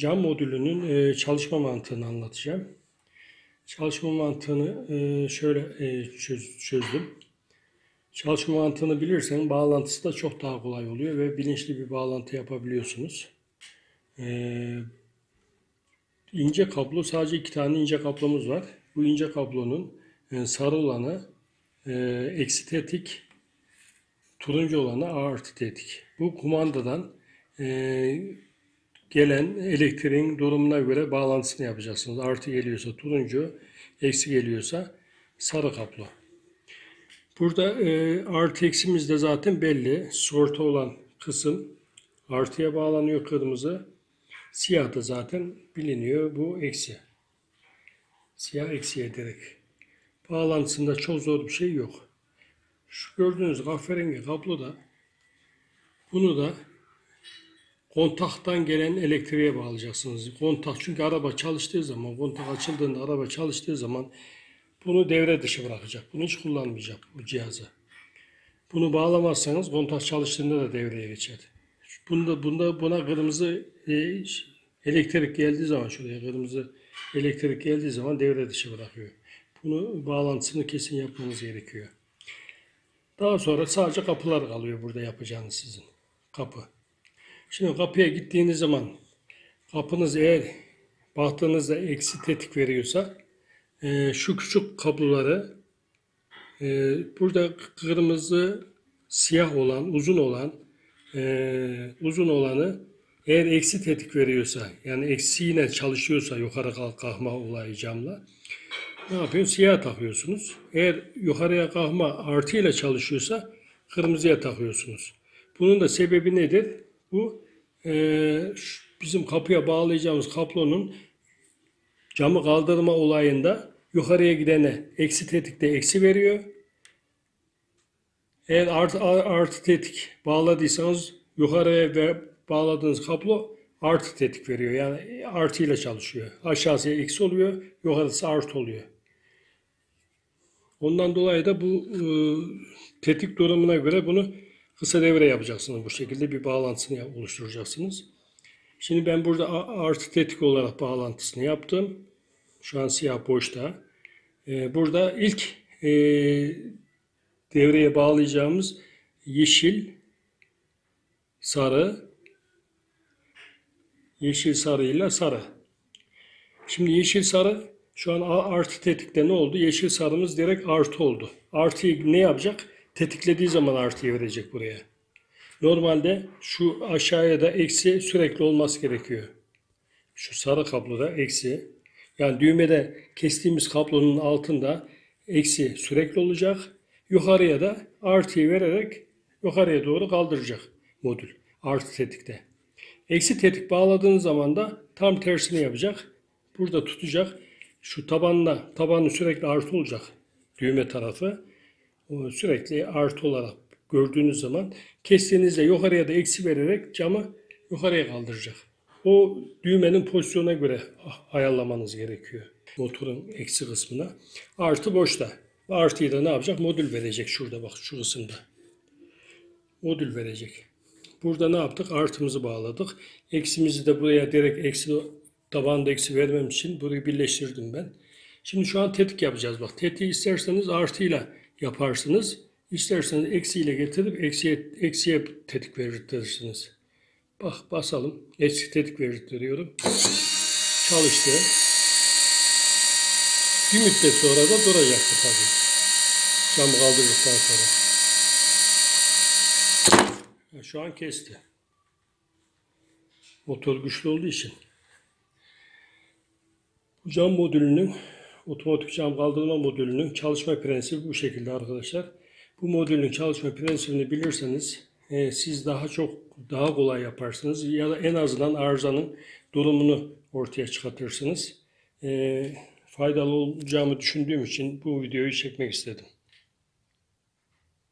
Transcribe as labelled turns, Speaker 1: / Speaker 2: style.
Speaker 1: cam modülünün e, çalışma mantığını anlatacağım. Çalışma mantığını e, şöyle e, çöz- çözdüm. Çalışma mantığını bilirsen bağlantısı da çok daha kolay oluyor ve bilinçli bir bağlantı yapabiliyorsunuz. İnce kablo sadece iki tane ince kablomuz var. Bu ince kablonun sarı olanı eksi tetik, turuncu olanı artı tetik. Bu kumandadan e, gelen elektriğin durumuna göre bağlantısını yapacaksınız. Artı geliyorsa turuncu, eksi geliyorsa sarı kablo. Burada e, artı eksimiz de zaten belli. Sorta olan kısım artıya bağlanıyor kırmızı. Siyah da zaten biliniyor. Bu eksi. Siyah eksiye direkt. Bağlantısında çok zor bir şey yok. Şu gördüğünüz kahverengi kablo da bunu da kontaktan gelen elektriğe bağlayacaksınız. Kontak çünkü araba çalıştığı zaman, kontak açıldığında araba çalıştığı zaman bunu devre dışı bırakacak. Bunu hiç kullanmayacak bu cihazı. Bunu bağlamazsanız kontak çalıştığında da devreye geçer. Bunda, bunda buna kırmızı e, elektrik geldiği zaman şuraya kırmızı elektrik geldiği zaman devre dışı bırakıyor. Bunu bağlantısını kesin yapmanız gerekiyor. Daha sonra sadece kapılar kalıyor burada yapacağınız sizin. Kapı. Şimdi kapıya gittiğiniz zaman kapınız eğer baktığınızda eksi tetik veriyorsa e, şu küçük kabloları e, burada kırmızı siyah olan uzun olan e, uzun olanı eğer eksi tetik veriyorsa yani eksiğine çalışıyorsa yukarı kalk kalkma olayı camla ne yapıyorsunuz? Siyah takıyorsunuz. Eğer yukarıya kalkma artıyla çalışıyorsa kırmızıya takıyorsunuz. Bunun da sebebi nedir? Bu şu bizim kapıya bağlayacağımız kablonun camı kaldırma olayında yukarıya gidene eksi tetikte eksi veriyor. Eğer artı, artı tetik bağladıysanız yukarıya ve bağladığınız kablo artı tetik veriyor. Yani artıyla çalışıyor. Aşağısı eksi oluyor, yukarısı artı oluyor. Ondan dolayı da bu e, tetik durumuna göre bunu kısa devre yapacaksınız. Bu şekilde bir bağlantısını oluşturacaksınız. Şimdi ben burada artı tetik olarak bağlantısını yaptım. Şu an siyah boşta. E, burada ilk e, devreye bağlayacağımız yeşil, sarı, yeşil sarıyla sarı. Şimdi yeşil sarı şu an A artı tetikte ne oldu? Yeşil sarımız direkt artı oldu. Artıyı ne yapacak? Tetiklediği zaman artıyı verecek buraya. Normalde şu aşağıya da eksi sürekli olması gerekiyor. Şu sarı kabloda eksi. Yani düğmede kestiğimiz kablonun altında eksi sürekli olacak. Yukarıya da artıyı vererek yukarıya doğru kaldıracak modül. Artı tetikte. Eksi tetik bağladığınız zaman da tam tersini yapacak. Burada tutacak. Şu tabanla, tabanı sürekli artı olacak. Düğme tarafı. O sürekli artı olarak gördüğünüz zaman kestiğinizde yukarıya da eksi vererek camı yukarıya kaldıracak. O düğmenin pozisyona göre ayarlamanız gerekiyor. Motorun eksi kısmına. Artı boşta. Artıyı da ne yapacak? Modül verecek şurada bak şu kısımda. Modül verecek. Burada ne yaptık? Artımızı bağladık. Eksimizi de buraya direkt eksi tabanda eksi vermem için burayı birleştirdim ben. Şimdi şu an tetik yapacağız. Bak tetiği isterseniz artıyla yaparsınız. İsterseniz eksiyle getirip eksiye, eksiye tetik verirsiniz. Bak basalım. Eksi tetik veriyorum. Çalıştı. Bir müddet sonra da duracaktı tabii. Camı kaldırdıktan sonra. Şu an kesti. Motor güçlü olduğu için. Bu cam modülünün, otomatik cam kaldırma modülünün çalışma prensibi bu şekilde arkadaşlar. Bu modülün çalışma prensibini bilirseniz e, siz daha çok, daha kolay yaparsınız ya da en azından arızanın durumunu ortaya çıkartırsınız. E, faydalı olacağımı düşündüğüm için bu videoyu çekmek istedim.